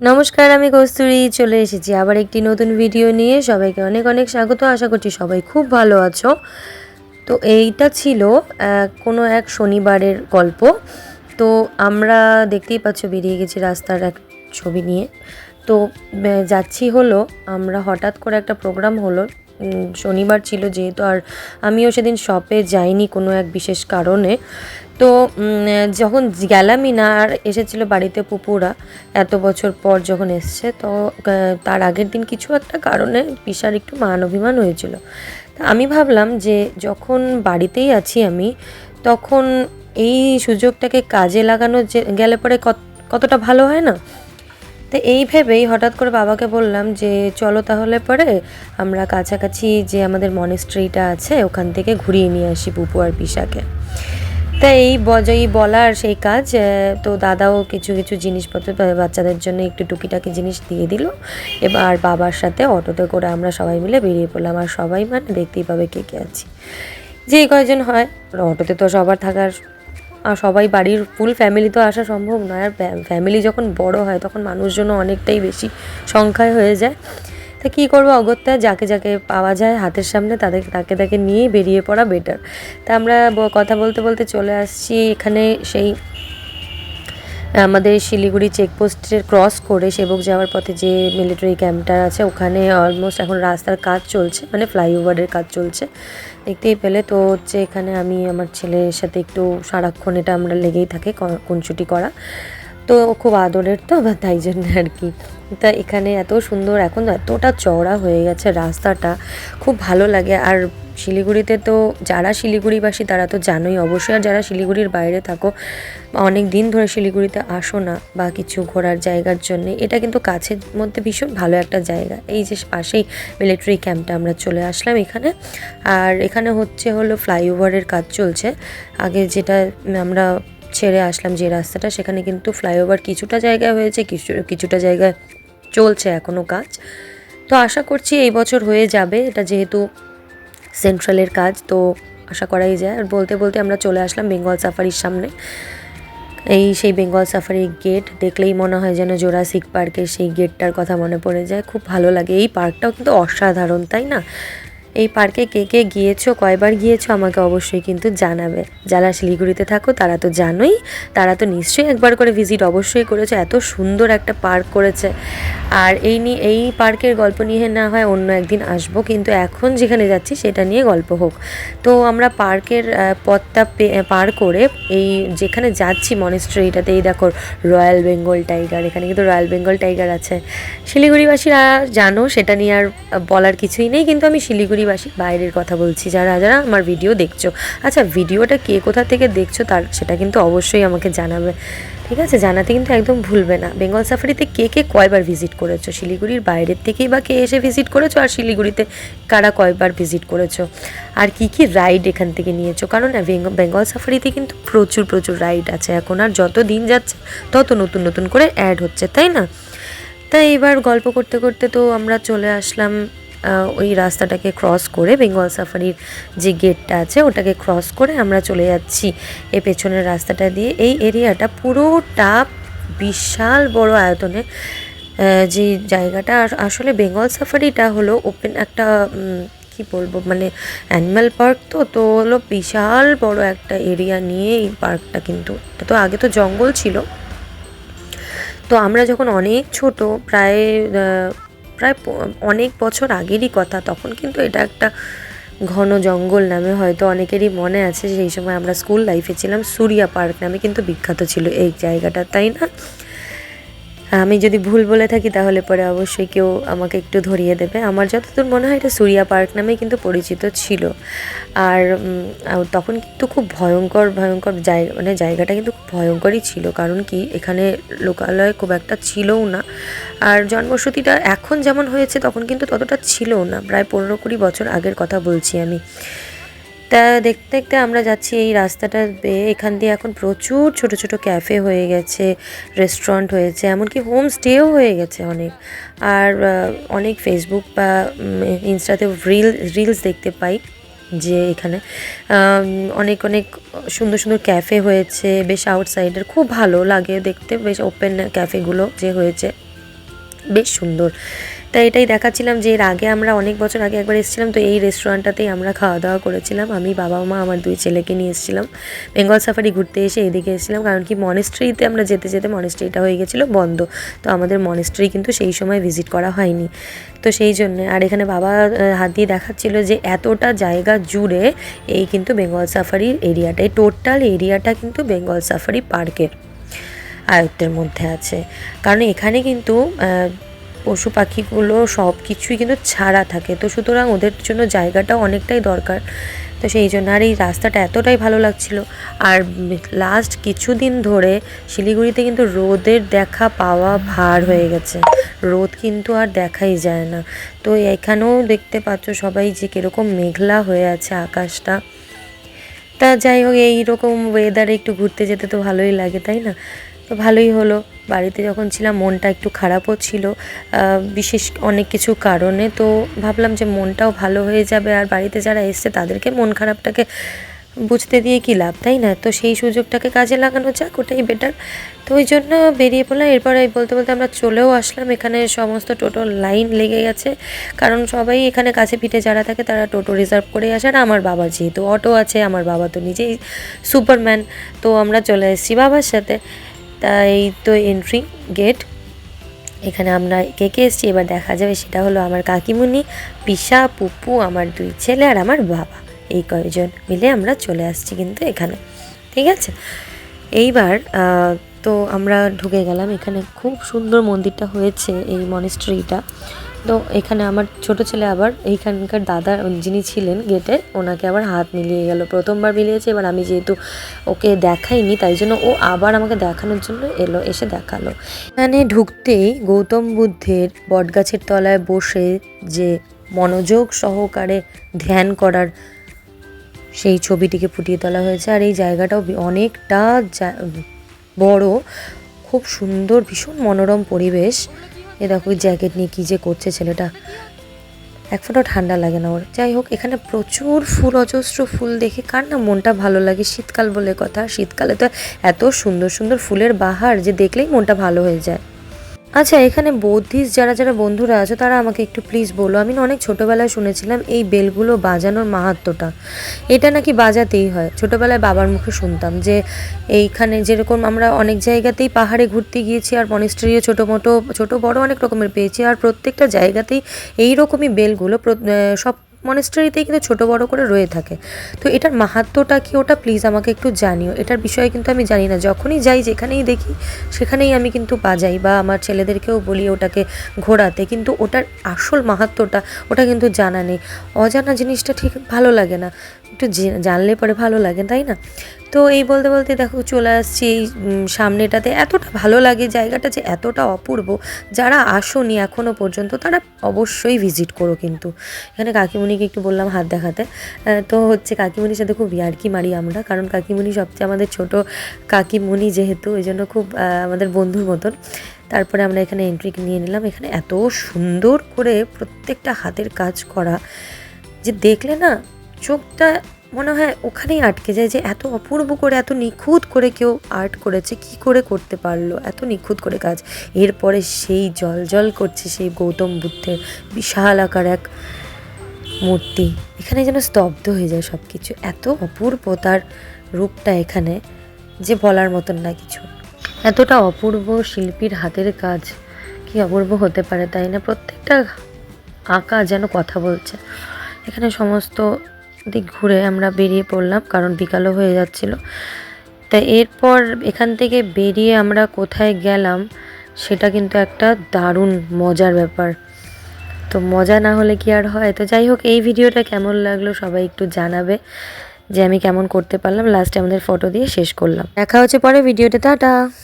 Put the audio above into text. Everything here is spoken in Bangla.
নমস্কার, আমি কস্তুরি। চলে এসেছি আবার একটি নতুন ভিডিও নিয়ে। সবাইকে অনেক অনেক স্বাগত। আশা করছি সবাই খুব ভালো আছো। তো এইটা ছিল কোনো এক শনিবারের গল্প। তো আমরা দেখতেই পাচ্ছ বেরিয়ে গেছি রাস্তার এক ছবি নিয়ে। তো যাচ্ছি হলো, আমরা হঠাৎ করে একটা প্রোগ্রাম হলো। শনিবার ছিল যেহেতু, আর আমিও সেদিন শপে যাইনি কোনো এক বিশেষ কারণে। তো যখন গেলামই না আর এসেছিল বাড়িতে পুপুরা এত বছর পর যখন এসছে, তো তার আগের দিন কিছু একটা কারণে পিসার একটু মান অভিমান হয়েছিল। তা আমি ভাবলাম যে, যখন বাড়িতেই আছি আমি, তখন এই সুযোগটাকে কাজে লাগানো যে, গেলে পরে কত- কতটা ভালো হয় না? তো এই ভেবেই হঠাৎ করে বাবাকে বললাম যে, চলো তাহলে পরে আমরা কাছাকাছি যে আমাদের মনেস্ট্রিটা আছে, ওখান থেকে ঘুরিয়ে নিয়ে আসি পুপু আর পিসাকে। তা এই বজ- এই বলার সেই কাজ তো দাদাও কিছু কিছু জিনিসপত্র বাচ্চাদের জন্য একটু টুকিটাকি জিনিস দিয়ে দিল। এবার বাবার সাথে অটোতে করে আমরা সবাই মিলে বেরিয়ে পড়লাম। আর সবাই মানে দেখতেই পাবে কে কে আছি। যেই কয়জন হয় অটোতে তো সবার থাকার, আর সবাই বাড়ির ফুল ফ্যামিলি তো আসা সম্ভব নয়। আর ফ্যামিলি যখন বড় হয়, তখন মানুষজনও অনেকটাই বেশি সংখ্যায় হয়ে যায়। তা কী করব, অগত্যা? যাকে যাকে পাওয়া যায় হাতের সামনে তাদের, তাকে তাকে নিয়ে বেরিয়ে পড়া বেটার তা আমরা কথা বলতে বলতে চলে আসছি এখানে সেই, আমাদের শিলিগুড়ি চেকপোস্টের ক্রস করে সেবক যাওয়ার পথে যে মিলিটারি ক্যাম্পটা আছে ওখানে অলমোস্ট এখন রাস্তার কাজ চলছে মানে ফ্লাইওভারের কাজ চলছে। দেখতেই পেলে তো হচ্ছে এখানে আমি আমার ছেলের সাথে একটু সারাক্ষণ এটা আমরা লেগেই থাকে, ক- খুনসুটি করা। তো খুব আদরের তো তাই জন্য আর কি। তা এখানে এত সুন্দর, এখন এতটা চওড়া হয়ে গেছে রাস্তাটা, খুব ভালো লাগে। আর শিলিগুড়িতে তো যারা শিলিগুড়িবাসী তারা তো জানোই, অবশ্যই আর যারা শিলিগুড়ির বাইরে থাকো, অনেক দিন ধরে শিলিগুড়িতে আসো না, বা কিছু ঘোরার জায়গার জন্য। এটা কিন্তু কাছের মধ্যে ভীষণ ভালো একটা জায়গা। এই যে পাশেই মিলিটারি ক্যাম্পটা আমরা চলে আসলাম এখানে। আর এখানে হচ্ছে হলো ফ্লাইওভারের কাজ চলছে। আগে যেটা আমরা ছেড়ে আসলাম যে রাস্তাটা, সেখানে কিন্তু ফ্লাইওভার কিছুটা জায়গায় হয়েছে, কিছু, কিছুটা জায়গায় চলছে এখনও কাজ। তো আশা করছি এই বছর হয়ে যাবে, এটা যেহেতু সেন্ট্রালের কাজ, তো আশা করাই যায়। আর বলতে বলতে আমরা চলে আসলাম বেঙ্গল সাফারির সামনে। এই সেই বেঙ্গল সাফারির গেট দেখলেই মনে হয় যেন জোরাসিক পার্কের সেই গেটটার কথা মনে পড়ে যায়। খুব ভালো লাগে। এই পার্কটাও কিন্তু অসাধারণ, তাই না? এই পার্কে কে কে গিয়েছো, কয়বার গিয়েছো, আমাকে অবশ্যই কিন্তু জানাবে। যারা শিলিগুড়িতে থাকো, তারা তো জানোই, তারা তো নিশ্চয়ই একবার করে ভিজিট অবশ্যই করেছে, এত সুন্দর একটা পার্ক করেছে। আর এই নিয়ে এই পার্কের গল্প নিয়ে না হয় অন্য একদিন আসব, কিন্তু এখন যেখানে যাচ্ছি, সেটা নিয়ে গল্প হোক। তো আমরা পার্কের পথটা পার করে এই যেখানে যাচ্ছি মনেস্ট্রিটাতে এই দেখো রয়্যাল বেঙ্গল টাইগার এখানে কিন্তু রয়্যাল বেঙ্গল টাইগার আছে। শিলিগুড়িবাসীরা জানো, সেটা নিয়ে আর বলার কিছুই নেই, কিন্তু আমি শিলিগুড়িবাসী বাইরের কথা বলছি, যারা যারা আমার ভিডিও দেখছ। আচ্ছা ভিডিওটা কে কোথা থেকে দেখছ তার, সেটা কিন্তু অবশ্যই আমাকে জানাবে। ঠিক আছে? জানাতে কিন্তু একদম ভুলবে না। বেঙ্গল সাফারিতে কে কে কয়বার ভিজিট করেছ? শিলিগুড়ির বাইরের থেকেই বা কে এসে ভিজিট করেছ? আর শিলিগুড়িতে কারা কয়বার ভিজিট করেছ? আর কি কি রাইড এখান থেকে নিয়েছো? কারণ বেঙ্গল সাফারিতে কিন্তু প্রচুর প্রচুর রাইড আছে। এখন আর যত দিন যাচ্ছে, তত নতুন নতুন করে অ্যাড হচ্ছে, তাই না? তাই এবার গল্প করতে করতে তো আমরা চলে আসলাম ওই রাস্তাটাকে ক্রস করে বেঙ্গল সাফারির যে গেটটা আছে, ওটাকে ক্রস করে আমরা চলে যাচ্ছি। এই পেছনের রাস্তাটা দিয়ে এই এরিয়াটা পুরোটা বিশাল বড় আয়তনে যে জায়গাটা আসলে বেঙ্গল সাফারিটা হলো ওপেন একটা কি বলব মানে অ্যানিম্যাল পার্ক তো তো হলো বিশাল বড় একটা এরিয়া নিয়ে এই পার্কটা কিন্তু। তো আগে তো জঙ্গল ছিল। তো আমরা যখন অনেক ছোট, প্রায় প্রায় অনেক বছর আগেরই কথা, তখন কিন্তু এটা একটা ঘন জঙ্গল নামে হয়তো অনেকেরই মনে আছে, সেই সময় আমরা স্কুল লাইফে ছিলাম, সুরিয়া পার্ক নামে কিন্তু বিখ্যাত ছিল এই জায়গাটা, তাই না? আমি যদি ভুল বলে থাকি তাহলে পরে অবশ্যই কেউ আমাকে একটু ধরিয়ে দেবে। আমার যতদূর মনে হয় এটা সুরিয়া পার্ক নামে কিন্তু পরিচিত ছিল। আর তখন কিন্তু খুব ভয়ঙ্কর ভয়ঙ্কর জায়গা মানে জায়গাটা কিন্তু খুব ভয়ঙ্করই ছিল। কারণ কি, এখানে লোকালয় খুব একটা ছিলও না। আর জন্মসূতিটা এখন যেমন হয়েছে তখন কিন্তু ততটা ছিলও না। প্রায় পনেরো কুড়ি বছর আগের কথা বলছি আমি। তা দেখতে দেখতে আমরা যাচ্ছি এই রাস্তাটা এখান দিয়ে এখন প্রচুর ছোট ছোট ক্যাফে হয়ে গেছে রেস্টুরেন্ট হয়েছে, এমনকি হোম স্টেও হয়ে গেছে অনেক। আর অনেক ফেসবুক বা ইনস্টাতে রিল রিলস দেখতে পাই যে এখানে। অনেক অনেক সুন্দর সুন্দর ক্যাফে হয়েছে, বেশ আউটসাইডের খুব ভালো লাগে দেখতে, বেশ ওপেন ক্যাফেগুলো যে হয়েছে। বেশ সুন্দর। তাই এটাই দেখাচ্ছিলাম যে এর আগে আমরা অনেক বছর আগে একবার এসেছিলাম, তো এই রেস্টুরেন্টটাতেই আমরা খাওয়া দাওয়া করেছিলাম। আমি, বাবা মা, আমার দুই ছেলেকে নিয়ে এসেছিলাম। বেঙ্গল সাফারি ঘুরতে এসে এদিকে এসেছিলাম, কারণ কি মনেস্ট্রিতে আমরা যেতে যেতে মনেস্ট্রিটা হয়ে গেছিল বন্ধ। তো আমাদের মনেস্ট্রি কিন্তু সেই সময় ভিজিট করা হয়নি। তো সেই জন্যে, আর এখানে বাবা হাত দিয়ে দেখাচ্ছিল যে এতটা জায়গা জুড়ে এই কিন্তু বেঙ্গল সাফারির এরিয়াটা, এই টোটাল এরিয়াটা কিন্তু বেঙ্গল সাফারি পার্কের। আয়ত্তের মধ্যে আছে। কারণ এখানে কিন্তু পশু পাখিগুলো সব কিছুই কিন্তু ছাড়া থাকে। তো সুতরাং ওদের জন্য জায়গাটাও অনেকটাই দরকার। তো সেই জন্য আর এই রাস্তাটা এতটাই ভালো লাগছিল। আর লাস্ট কিছুদিন ধরে শিলিগুড়িতে কিন্তু রোদের দেখা পাওয়া ভার হয়ে গেছে। রোদ কিন্তু আর দেখাই যায় না। তো এখানেও দেখতে পাচ্ছ সবাই যে কীরকম মেঘলা হয়ে আছে আকাশটা। তা যাই হোক, এইরকম ওয়েদারে একটু ঘুরতে যেতে তো ভালোই লাগে, তাই না? তো ভালোই হলো। বাড়িতে যখন ছিলাম, মনটা একটু খারাপও ছিল বিশেষ অনেক কিছু কারণে। তো ভাবলাম যে মনটাও ভালো হয়ে যাবে আর বাড়িতে যারা এসছে, তাদেরকে মন খারাপটাকে বুঝতে দিয়ে কি লাভ, তাই না? তো সেই সুযোগটাকে কাজে লাগানো যাক, ওটাই বেটার তো ওই জন্য বেরিয়ে পড়লাম। এরপর বলতে বলতে আমরা চলেও আসলাম। এখানে সমস্ত টোটো লাইন লেগে গেছে। কারণ সবাই এখানে কাছে পিঠে যারা থাকে, তারা টোটো রিজার্ভ করে আসে। আর আমার বাবা যেহেতু অটো আছে, আমার বাবা তো নিজেই সুপারম্যান তো আমরা চলে এসেছি বাবার সাথে। তাই তো এন্ট্রি গেট এখানে আমরা কে কে এসছি, এবার দেখা যাবে। সেটা হলো আমার কাকিমুনি, পিসা, পুপু, আমার দুই ছেলে আর আমার বাবা। এই কয়েকজন মিলে আমরা চলে আসছি কিন্তু এখানে। ঠিক আছে? এইবার তো আমরা ঢুকে গেলাম। এখানে খুব সুন্দর মন্দিরটা হয়েছে এই মনেস্ট্রিটা তো এখানে আমার ছোট ছেলে আবার এইখানকার দাদা যিনি ছিলেন গেটে ওনাকে আবার হাত মিলিয়ে গেল। প্রথমবার মিলিয়েছে, এবার আমি যেহেতু ওকে দেখাইনি, তাই জন্য ও আবার আমাকে দেখানোর জন্য এলো, এসে দেখাল। এখানে ঢুকতেই গৌতম বুদ্ধের বটগাছের তলায় বসে যে মনোযোগ সহকারে ধ্যান করার সেই ছবিটিকে ফুটিয়ে তোলা হয়েছে, আর এই জায়গাটাও অনেকটা বড়, খুব সুন্দর, ভীষণ মনোরম পরিবেশ। এ দেখো জ্যাকেট নিয়ে কী যে করছে ছেলেটা। এক ফোঁটাও ঠান্ডা লাগে না ওর। যাই হোক, এখানে প্রচুর ফুল, অজস্র ফুল দেখে কার না মনটা ভালো লাগে শীতকাল বলে কথা। শীতকালে তো এত সুন্দর সুন্দর ফুলের বাহার যে দেখলেই মনটা ভালো হয়ে যায়। আচ্ছা এখানে বৌদ্ধিস্ট যারা যারা বন্ধুরা আছে, তারা আমাকে একটু প্লিজ বলো। আমি অনেক ছোটোবেলায় শুনেছিলাম এই বেলগুলো বাজানোর মাহাত্ম্যটা। এটা নাকি বাজাতেই হয়। ছোটোবেলায় বাবার মুখে শুনতাম যে এইখানে যেরকম আমরা অনেক জায়গাতেই পাহাড়ে ঘুরতে গিয়েছি আর মনিস্ট্রিও ছোটো মোটো, ছোটো বড় অনেক রকমের পেয়েছি। আর প্রত্যেকটা জায়গাতেই এই রকমই বেলগুলো সব মনেস্ট্রিতেই কিন্তু ছোট বড় করে রয়ে থাকে। তো এটার মাহাত্মটা কি ওটা প্লিজ আমাকে একটু জানিও। এটার বিষয়ে কিন্তু আমি জানি না। যখনই যাই, যেখানেই দেখি, সেখানেই আমি কিন্তু বাজাই বা আমার ছেলেদেরকেও বলি ওটাকে ঘোরাতে। কিন্তু ওটার আসল মাহাত্মটা, ওটা কিন্তু জানা নেই। অজানা জিনিসটা ঠিক ভালো লাগে না। একটু জানলে পরে ভালো লাগে, তাই না? তো এই বলতে বলতে দেখো চলে আসছি এই সামনেটাতে। এতটা ভালো লাগে জায়গাটা যে এতটা অপূর্ব। যারা আসোনি এখনও পর্যন্ত, তারা অবশ্যই ভিজিট করো কিন্তু। এখানে কাকিমণিকে একটু বললাম হাত দেখাতে। তো হচ্ছে কাকিমণির সাথে খুব ইয়ার্কি মারি আমরা, কারণ কাকিমণি সবচেয়ে আমাদের ছোট কাকিমণি যেহেতু ওই জন্য খুব আমাদের বন্ধুর মতন। তারপরে আমরা এখানে এন্ট্রি নিয়ে নিলাম। এখানে এত সুন্দর করে প্রত্যেকটা হাতের কাজ করা যে দেখলে না, চোখটা মনে হয় ওখানেই আটকে যায় যে এত অপূর্ব করে, এত নিখুঁত করে কেউ আর্ট করেছে, কি করে করতে পারল? এত নিখুঁত করে কাজ। এরপরে সেই জল জল করছে সেই গৌতম বুদ্ধের বিশাল আকার এক মূর্তি। এখানে যেন স্তব্ধ হয়ে যায় সব কিছু এত অপূর্ব তার রূপটা এখানে যে বলার মতন না কিছু। এতটা অপূর্ব শিল্পীর হাতের কাজ কি অপূর্ব হতে পারে তাই না? প্রত্যেকটা আঁকা যেন কথা বলছে। এখানে সমস্ত দিক ঘুরে আমরা বেরিয়ে পড়লাম, কারণ বিকালও হয়ে যাচ্ছিল। তা এরপর এখান থেকে বেরিয়ে আমরা কোথায় গেলাম, সেটা কিন্তু একটা দারুণ মজার ব্যাপার। তো মজা না হলে কি আর হয়? তো যাই হোক, এই ভিডিওটা কেমন লাগল সবাই একটু জানাবে, যে আমি কেমন করতে পারলাম। লাস্টে আমাদের ফটো দিয়ে শেষ করলাম। দেখা হচ্ছে পরে ভিডিওটা টাটা!